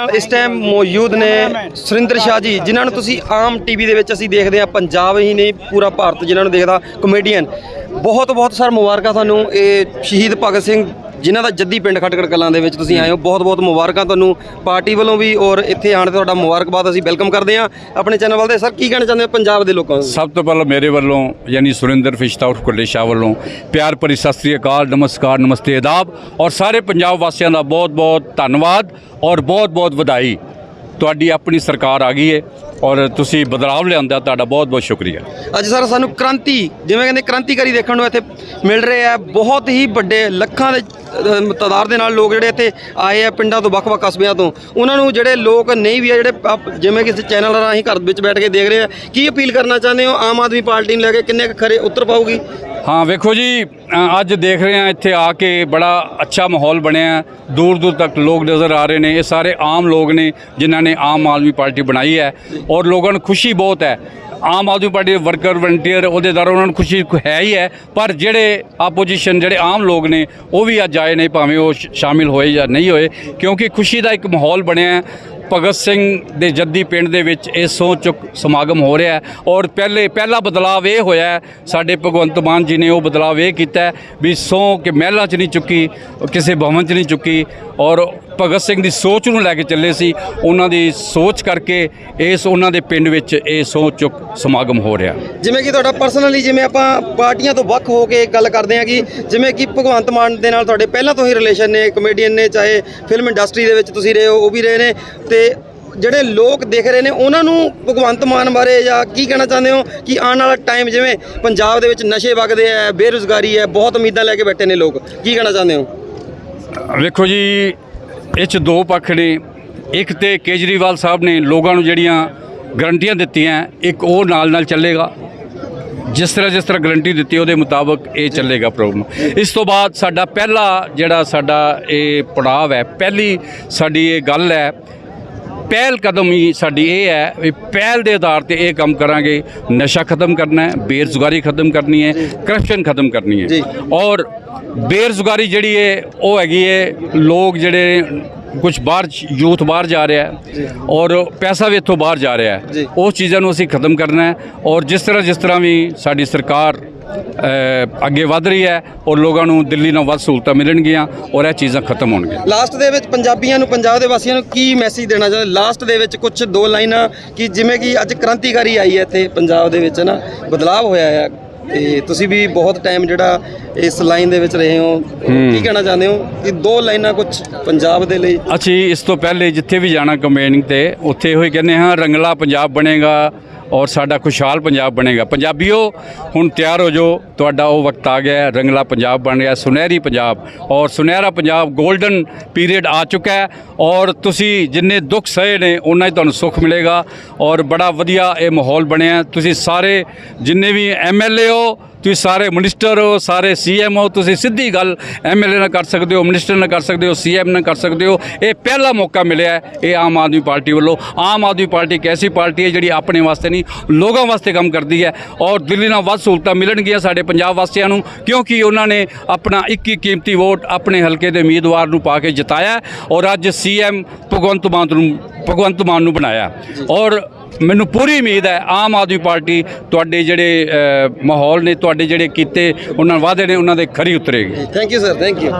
ਨਾਲ ਇਸ ਟਾਈਮ ਮੌਜੂਦ ਨੇ ਸੁਰਿੰਦਰ ਸ਼ਾਹ ਜੀ ਜਿਨ੍ਹਾਂ ਨੂੰ ਤੁਸੀਂ ਆਮ ਟੀਵੀ ਦੇ ਵਿੱਚ ਅਸੀਂ ਦੇਖਦੇ ਹਾਂ ਪੰਜਾਬ ਹੀ ਨਹੀਂ ਪੂਰਾ ਭਾਰਤ ਜਿਨ੍ਹਾਂ ਨੂੰ ਦੇਖਦਾ ਕਮੇਡੀਅਨ ਬਹੁਤ ਬਹੁਤ ਸਰ ਮੁਬਾਰਕਾਂ ਤੁਹਾਨੂੰ ਇਹ ਸ਼ਹੀਦ ਭਗਤ ਸਿੰਘ ਜਿਨ੍ਹਾਂ ਦਾ ਜੱਦੀ ਪਿੰਡ ਖਟਕੜ ਕਲਾਂ ਦੇ ਵਿੱਚ ਤੁਸੀਂ ਆਏ ਹੋ, ਬਹੁਤ ਬਹੁਤ ਮੁਬਾਰਕਾਂ ਤੁਹਾਨੂੰ। ਪਾਰਟੀ ਵੱਲੋਂ ਵੀ ਔਰ ਇੱਥੇ ਆਣ ਤੇ ਤੁਹਾਡਾ ਮੁਬਾਰਕਬਾਦ ਅਸੀਂ ਵੈਲਕਮ ਕਰਦੇ ਹਾਂ। ਆਪਣੇ ਚੈਨਲ ਵੱਲ ਤੇ ਸਰ, ਕੀ ਕਹਿਣਾ ਚਾਹੁੰਦੇ ਹੋ ਪੰਜਾਬ ਦੇ ਲੋਕਾਂ ਨੂੰ? ਸਭ ਤੋਂ ਪਹਿਲਾਂ ਮੇਰੇ ਵੱਲੋਂ, ਯਾਨੀ ਸੁਰਿੰਦਰ ਫਿਸ਼ਤਾ ਉਰਫ ਕੁੱਲੇ ਸ਼ਾਹ ਵੱਲੋਂ, ਪਿਆਰ ਭਰੀ ਸਤਿ ਸ੍ਰੀ ਅਕਾਲ, ਨਮਸਕਾਰ, ਨਮਸਤੇ, ਆਦਾਬ। ਔਰ ਸਾਰੇ ਪੰਜਾਬ ਵਾਸੀਆਂ ਦਾ ਬਹੁਤ ਬਹੁਤ ਧੰਨਵਾਦ ਔਰ ਬਹੁਤ ਬਹੁਤ ਵਧਾਈ। ਤੁਹਾਡੀ ਆਪਣੀ ਸਰਕਾਰ ਆ ਗਈ ਹੈ ਔਰ ਤੁਸੀਂ ਬਦਲਾਵ ਲਿਆਂਦਾ ਤੁਹਾਡਾ ਬਹੁਤ ਬਹੁਤ ਸ਼ੁਕਰੀਆ। ਅੱਜ ਸਰ ਸਾਨੂੰ ਕ੍ਰਾਂਤੀ ਜਿਵੇਂ ਕਹਿੰਦੇ ਕ੍ਰਾਂਤੀਕਾਰੀ ਦੇਖਣ ਨੂੰ ਇੱਥੇ ਮਿਲ ਰਹੇ ਆ ਬਹੁਤ ਹੀ ਵੱਡੇ ਲੱਖਾਂ ਦੇ ਅਹ, ਤਾਦਾਦ ਦੇ ਨਾਲ ਲੋਕ ਜਿਹੜੇ ਇੱਥੇ ਆਏ ਆ ਪਿੰਡਾਂ ਤੋਂ ਵੱਖ-ਵੱਖ ਕਸਬਿਆਂ ਤੋਂ। ਉਹਨਾਂ ਨੂੰ ਜਿਹੜੇ ਲੋਕ ਨਹੀਂ ਵੀ ਆ ਜਿਹੜੇ ਜਿਵੇਂ ਕਿਸੇ ਚੈਨਲ ਰਾਹੀਂ ਘਰ ਵਿੱਚ ਬੈਠ ਕੇ ਦੇਖ ਰਹੇ ਆ ਕੀ ਅਪੀਲ ਕਰਨਾ ਚਾਹੁੰਦੇ ਹੋ? ਆਮ ਆਦਮੀ ਪਾਰਟੀ ਨੂੰ ਲੈ ਕੇ ਕਿੰਨੇ ਕੁ ਖਰੇ ਉੱਤਰ ਪਾਊਗੀ? ਹਾਂ, ਵੇਖੋ ਜੀ ਅੱਜ ਦੇਖ ਰਹੇ ਹਾਂ ਇੱਥੇ ਆ ਕੇ ਬੜਾ ਅੱਛਾ ਮਾਹੌਲ ਬਣਿਆ ਦੂਰ ਦੂਰ ਤੱਕ ਲੋਕ ਨਜ਼ਰ ਆ ਰਹੇ ਨੇ। ਇਹ ਸਾਰੇ ਆਮ ਲੋਕ ਨੇ ਜਿਨ੍ਹਾਂ ਨੇ ਆਮ ਆਦਮੀ ਪਾਰਟੀ ਬਣਾਈ ਹੈ ਔਰ ਲੋਕਾਂ ਨੂੰ ਖੁਸ਼ੀ ਬਹੁਤ ਹੈ। ਆਮ ਆਦਮੀ ਪਾਰਟੀ ਦੇ ਵਰਕਰ, ਵਲੰਟੀਅਰ, ਅਹੁਦੇਦਾਰ ਉਹਨਾਂ ਨੂੰ ਖੁਸ਼ੀ ਹੈ ਹੀ ਹੈ, ਪਰ ਜਿਹੜੇ ਆਪੋਜੀਸ਼ਨ, ਜਿਹੜੇ ਆਮ ਲੋਕ ਨੇ, ਉਹ ਵੀ ਅੱਜ ਆਏ ਨੇ, ਭਾਵੇਂ ਉਹ ਸ਼ਾਮਿਲ ਹੋਏ ਜਾਂ ਨਹੀਂ ਹੋਏ, ਕਿਉਂਕਿ ਖੁਸ਼ੀ ਦਾ ਇੱਕ ਮਾਹੌਲ ਬਣਿਆ ਭਗਤ ਸਿੰਘ ਦੇ ਜੱਦੀ ਪਿੰਡ ਦੇ ਵਿੱਚ ਇਹ ਸਹੁੰ ਚੁੱਕ ਸਮਾਗਮ ਹੋ ਰਿਹਾ ਹੈ ਔਰ ਪਹਿਲੇ ਪਹਿਲਾ ਬਦਲਾਅ ਇਹ ਹੋਇਆ ਸਾਡੇ ਭਗਵੰਤ ਮਾਨ ਜੀ ਨੇ ਉਹ ਬਦਲਾਅ ਇਹ ਕੀਤਾ ਵੀ ਸਹੁੰ ਕਿ ਮਹਿਲਾ 'ਚ ਨਹੀਂ ਚੁੱਕੀ, ਕਿਸੇ ਭਵਨ 'ਚ ਨਹੀਂ ਚੁੱਕੀ ਔਰ ਭਗਤ ਸਿੰਘ ਦੀ ਸੋਚ ਨੂੰ ਲੈ ਕੇ ਚੱਲੇ ਸੀ, ਉਹਨਾਂ ਦੀ ਸੋਚ ਕਰਕੇ ਇਸ ਉਹਨਾਂ ਦੇ ਪਿੰਡ ਵਿੱਚ ਇਹ ਸਹੁੰ ਚੁੱਕ ਸਮਾਗਮ ਹੋ ਰਿਹਾ ਜਿਵੇਂ ਕਿ ਤੁਹਾਡਾ ਪਰਸਨਲੀ ਜਿਵੇਂ ਆਪਾਂ ਪਾਰਟੀਆਂ ਤੋਂ ਵੱਖ ਹੋ ਕੇ ਗੱਲ ਕਰਦੇ ਹਾਂ ਕਿ ਜਿਵੇਂ ਕਿ ਭਗਵੰਤ ਮਾਨ ਦੇ ਨਾਲ ਤੁਹਾਡੇ ਪਹਿਲਾਂ ਤੋਂ ਹੀ ਰਿਲੇਸ਼ਨ ਨੇ ਕਮੇਡੀਅਨ ਨੇ, ਚਾਹੇ ਫਿਲਮ ਇੰਡਸਟਰੀ ਦੇ ਵਿੱਚ ਤੁਸੀਂ ਰਹੇ ਹੋ, ਉਹ ਵੀ ਰਹੇ ਨੇ, ਤੇ ਜਿਹੜੇ ਲੋਕ ਦੇਖ ਰਹੇ ਨੇ, ਉਹਨਾਂ ਨੂੰ ਭਗਵੰਤ ਮਾਨ ਬਾਰੇ ਜਾਂ ਕੀ ਕਹਿਣਾ ਚਾਹੁੰਦੇ ਹੋ ਕਿ ਆਉਣ ਵਾਲਾ ਟਾਈਮ ਜਿਵੇਂ ਪੰਜਾਬ ਦੇ ਵਿੱਚ ਨਸ਼ੇ ਵਗਦੇ ਆ, ਬੇਰੁਜ਼ਗਾਰੀ ਹੈ ਬਹੁਤ ਉਮੀਦਾਂ ਲੈ ਕੇ ਬੈਠੇ ਨੇ ਲੋਕ, ਕੀ ਕਹਿਣਾ ਚਾਹੁੰਦੇ ਹੋ? ਵੇਖੋ ਜੀ, ਇਹ 'ਚ ਦੋ ਪੱਖ ਨੇ। ਇੱਕ ਤੇ ਕੇਜਰੀਵਾਲ ਸਾਹਿਬ ਨੇ ਲੋਕਾਂ ਨੂੰ ਜਿਹੜੀਆਂ ਗਰੰਟੀਆਂ ਦਿੱਤੀਆਂ, ਇੱਕ ਉਹ ਨਾਲ ਨਾਲ ਚੱਲੇਗਾ। ਜਿਸ ਤਰ੍ਹਾਂ ਜਿਸ ਤਰ੍ਹਾਂ ਗਰੰਟੀ ਦਿੱਤੀ, ਉਹਦੇ ਮੁਤਾਬਕ ਇਹ ਚੱਲੇਗਾ ਪ੍ਰੋਗਰਾਮ। ਇਸ ਤੋਂ ਬਾਅਦ ਸਾਡਾ ਪਹਿਲਾ ਜਿਹੜਾ ਸਾਡਾ ਇਹ ਪੜਾਅ ਹੈ, ਪਹਿਲੀ ਸਾਡੀ ਇਹ ਗੱਲ ਹੈ ਪਹਿਲ ਕਦਮ ਹੀ ਸਾਡੀ ਇਹ ਹੈ ਵੀ ਪਹਿਲ ਦੇ ਆਧਾਰ ਤੇ ਇਹ ਕੰਮ ਕਰਾਂਗੇ ਨਸ਼ਾ ਖਤਮ ਕਰਨਾ ਹੈ ਬੇਰੁਜ਼ਗਾਰੀ ਖਤਮ ਕਰਨੀ ਹੈ ਕਰਪਸ਼ਨ ਖਤਮ ਕਰਨੀ। ਹੈ ਔਰ ਬੇਰੁਜ਼ਗਾਰੀ ਜਿਹੜੀ ਹੈ ਉਹ ਹੈਗੀ ਹੈ ਲੋਕ ਜਿਹੜੇ ਕੁਝ ਬਾਹਰ ਯੂਥ ਬਾਹਰ ਜਾ ਰਿਹਾ ਹੈ ਔਰ ਪੈਸਾ ਵੀ ਇੱਥੋਂ ਬਾਹਰ ਜਾ ਰਿਹਾ। ਹੈ ਉਸ ਚੀਜ਼ਾਂ ਨੂੰ ਅਸੀਂ ਖਤਮ ਕਰਨਾ ਹੈ ਔਰ ਜਿਸ ਤਰ੍ਹਾਂ ਜਿਸ ਤਰ੍ਹਾਂ ਵੀ ਸਾਡੀ ਸਰਕਾਰ ਅੱਗੇ ਵਧ ਰਹੀ ਹੈ ਔਰ ਲੋਕਾਂ ਨੂੰ ਦਿੱਲੀ ਨਾਲ ਵੱਧ ਸਹੂਲਤਾਂ ਮਿਲਣਗੀਆਂ ਔਰ ਇਹ ਚੀਜ਼ਾਂ ਖਤਮ ਹੋਣਗੀਆਂ। ਲਾਸਟ ਦੇ ਵਿੱਚ ਪੰਜਾਬੀਆਂ ਨੂੰ ਪੰਜਾਬ ਦੇ ਵਾਸੀਆਂ ਨੂੰ ਕੀ ਮੈਸੇਜ ਦੇਣਾ ਚਾਹੁੰਦੇ? ਲਾਸਟ ਦੇ ਵਿੱਚ ਕੁਝ ਦੋ ਲਾਈਨਾਂ ਕਿ ਜਿਵੇਂ ਕਿ ਅੱਜ ਕ੍ਰਾਂਤੀਕਾਰੀ ਆਈ ਹੈ ਇੱਥੇ ਪੰਜਾਬ ਦੇ ਵਿੱਚ ਨਾ ਬਦਲਾਅ ਹੋਇਆ ਹੈ ਤੇ ਤੁਸੀਂ ਵੀ ਬਹੁਤ ਟਾਈਮ ਜਿਹੜਾ ਇਸ ਲਾਈਨ ਦੇ ਵਿੱਚ ਰਹੇ ਹੋ। ਕੀ ਕਹਿਣਾ ਚਾਹੁੰਦੇ ਹੋ ਕਿ ਦੋ ਲਾਈਨਾਂ ਕੁਝ ਪੰਜਾਬ ਦੇ ਲਈ? ਅਸੀਂ ਇਸ ਤੋਂ ਪਹਿਲੇ ਜਿੱਥੇ ਵੀ ਜਾਣਾ ਕੰਪੇਨਿੰਗ ਤੇ ਉੱਥੇ ਇਹੋ ਹੀ ਕਹਿੰਦੇ ਹਾਂ ਰੰਗਲਾ ਪੰਜਾਬ ਬਣੇਗਾ ਔਰ ਸਾਡਾ ਖੁਸ਼ਹਾਲ ਪੰਜਾਬ ਬਣੇਗਾ। ਪੰਜਾਬੀਓ ਹੁਣ ਤਿਆਰ ਹੋ ਜਾਓ ਤੁਹਾਡਾ ਉਹ ਵਕਤ ਆ ਗਿਆ ਹੈ, ਰੰਗਲਾ ਪੰਜਾਬ ਬਣ ਗਿਆ ਸੁਨਹਿਰੀ ਪੰਜਾਬ। ਔਰ ਸੁਨਹਿਰਾ ਪੰਜਾਬ 골ਡਨ ਪੀਰੀਅਡ ਆ ਚੁੱਕਾ ਹੈ। ਔਰ ਤੁਸੀਂ ਜਿੰਨੇ ਦੁੱਖ ਸਹੇ ਨੇ ਉਹਨਾਂ ਹੀ ਤੁਹਾਨੂੰ ਸੁੱਖ ਮਿਲੇਗਾ। ਔਰ ਬੜਾ ਵਧੀਆ ਇਹ ਮਾਹੌਲ ਬਣਿਆ ਤੁਸੀਂ ਸਾਰੇ ਜਿੰਨੇ ਵੀ ਐਮਐਲਏ ਹੋ ਤੁਸੀਂ ਸਾਰੇ ਮਿਨਿਸਟਰ ਹੋ, ਸਾਰੇ ਸੀਐਮ ਹੋ, ਤੁਸੀਂ ਸਿੱਧੀ ਗੱਲ ਐਮਐਲਏ ਨਾਲ ਕਰ ਸਕਦੇ ਹੋ ਮਿਨਿਸਟਰ ਨਾਲ ਕਰ ਸਕਦੇ ਹੋ ਸੀਐਮ ਨਾਲ ਕਰ ਸਕਦੇ ਹੋ। ਇਹ ਪਹਿਲਾ ਮੌਕਾ ਮਿਲਿਆ ਹੈ, ਇਹ ਆਮ ਆਦਮੀ ਪਾਰਟੀ ਵੱਲੋਂ। ਆਮ ਆਦਮੀ ਪਾਰਟੀ ਇੱਕ ਐਸੀ ਪਾਰਟੀ ਹੈ ਜਿਹੜੀ ਆਪਣੇ ਵਾਸਤੇ ਨਹੀਂ, ਲੋਕਾਂ ਵਾਸਤੇ ਕੰਮ ਕਰਦੀ ਹੈ ਔਰ ਦਿੱਲੀ ਨਾਲ ਵੱਧ ਸਹੂਲਤਾਂ ਮਿਲਣਗੀਆਂ ਸਾਡੇ ਪੰਜਾਬ ਵਾਸੀਆਂ ਨੂੰ, ਕਿਉਂਕਿ ਉਹਨਾਂ ਨੇ ਆਪਣਾ ਇੱਕ ਹੀ ਕੀਮਤੀ ਵੋਟ ਆਪਣੇ ਹਲਕੇ ਦੇ ਉਮੀਦਵਾਰ ਨੂੰ ਪਾ ਕੇ ਜਿਤਾਇਆ ਔਰ ਅੱਜ ਸੀਐਮ ਭਗਵੰਤ ਮਾਨ ਨੂੰ ਭਗਵੰਤ ਮਾਨ ਨੂੰ ਬਣਾਇਆ ਔਰ ਮੈਨੂੰ ਪੂਰੀ ਉਮੀਦ ਹੈ ਆਮ ਆਦਮੀ ਪਾਰਟੀ ਤੁਹਾਡੇ ਜਿਹੜੇ ਮਾਹੌਲ ਨੇ, ਤੁਹਾਡੇ ਜਿਹੜੇ ਕੀਤੇ, ਉਹਨਾਂ ਵਾਅਦੇ ਨੇ, ਉਹਨਾਂ ਦੇ ਖਰੀ ਉਤਰੇਗੀ। Thank you sir thank you